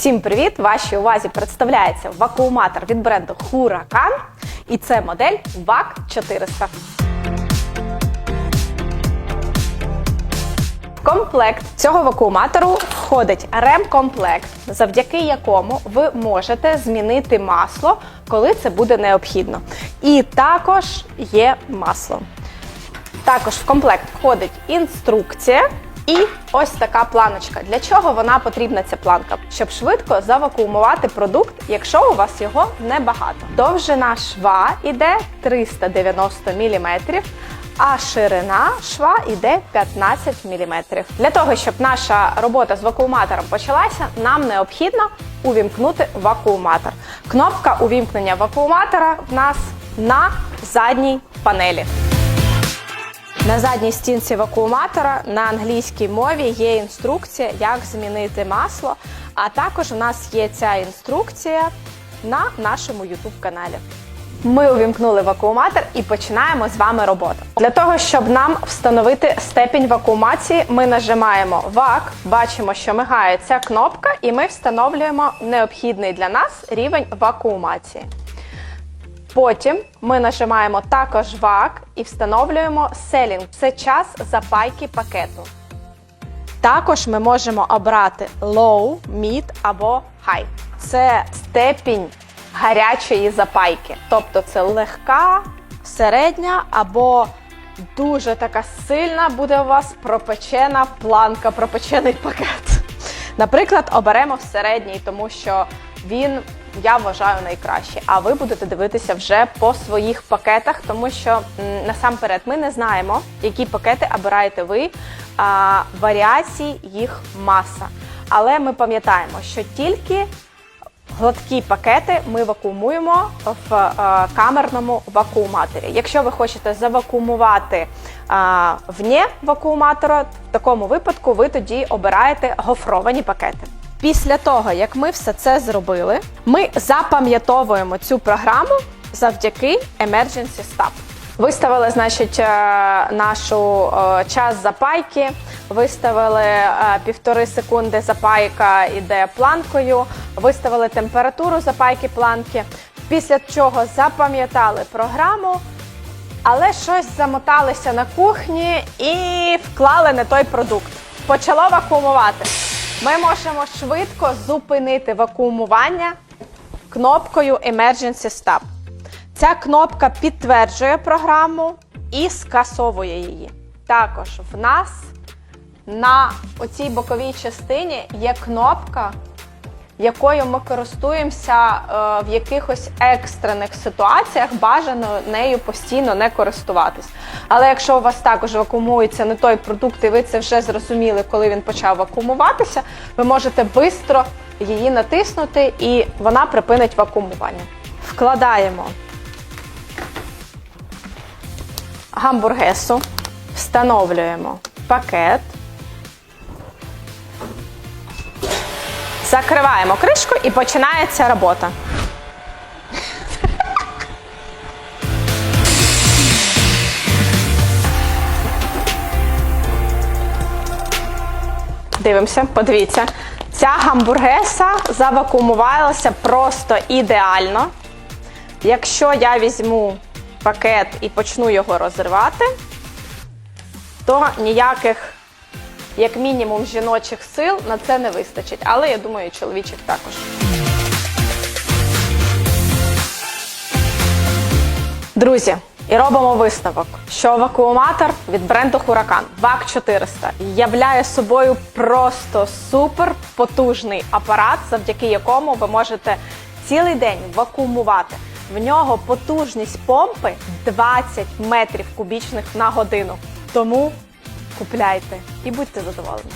Всім привіт! Вашій увазі представляється вакууматор від бренду Huracan. І це модель VAC 400. В комплект цього вакууматору входить ремкомплект, завдяки якому ви можете змінити масло, коли це буде необхідно. І також є масло. Також в комплект входить інструкція і ось така планочка. Для чого вона потрібна ця планка? Щоб швидко завакуумувати продукт, якщо у вас його небагато. Довжина шва іде 390 мм, а ширина шва йде 15 мм. Для того, щоб наша робота з вакууматором почалася, нам необхідно увімкнути вакууматор. Кнопка увімкнення вакууматора в нас на задній панелі. На задній стінці вакууматора на англійській мові є інструкція, як змінити масло. А також у нас є ця інструкція на нашому YouTube каналі. Ми увімкнули вакууматор і починаємо з вами роботу. Для того, щоб нам встановити степінь вакуумації, ми нажимаємо ВАК, бачимо, що мигає ця кнопка, і ми встановлюємо необхідний для нас рівень вакуумації. Потім ми нажимаємо також ВАК і встановлюємо селінг. Це час запайки пакету. Також ми можемо обрати Low, Mid або High. Це степінь гарячої запайки. Тобто це легка, середня або дуже така сильна буде у вас пропечена планка, пропечений пакет. Наприклад, оберемо середній, тому що він, я вважаю, найкращий. А ви будете дивитися вже по своїх пакетах, тому що насамперед ми не знаємо, які пакети обираєте ви, а варіацій їх маса. Але ми пам'ятаємо, що тільки Гладкі пакети ми вакуумуємо в е, камерному вакууматорі. Якщо ви хочете завакуумувати е, вне вакууматора, в такому випадку ви тоді обираєте гофровані пакети. Після того, як ми все це зробили, ми запам'ятовуємо цю програму завдяки Emergency Stop. Виставили, значить, е, нашу е, час запайки, виставили е, півтори секунди запайка іде планкою, виставили температуру запайки планки, після чого запам'ятали програму, але щось замоталися на кухні і вклали не той продукт. Почало вакуумувати. Ми можемо швидко зупинити вакуумування кнопкою Emergency Stop. Ця кнопка підтверджує програму і скасовує її. Також в нас на оцій боковій частині є кнопка, якою ми користуємося е, в якихось екстрених ситуаціях, бажано нею постійно не користуватись. Але якщо у вас також вакуумується не той продукт, і ви це вже зрозуміли, коли він почав вакуумуватися, ви можете швидко її натиснути і вона припинить вакуумування. Вкладаємо гамбургесу, встановлюємо пакет, закриваємо кришку і починається робота. Дивимося, подивіться. Ця гамбургеса завакуумувалася просто ідеально. Якщо я візьму пакет і почну його розривати, то ніяких, як мінімум, жіночих сил на це не вистачить. Але я думаю, і чоловічих також. Друзі, і робимо висновок, що вакууматор від бренду Huracan VAC 400 являє собою просто супер потужний апарат, завдяки якому ви можете цілий день вакуумувати. В нього потужність помпи 20 метрів кубічних на годину. Тому купляйте і будьте задоволені.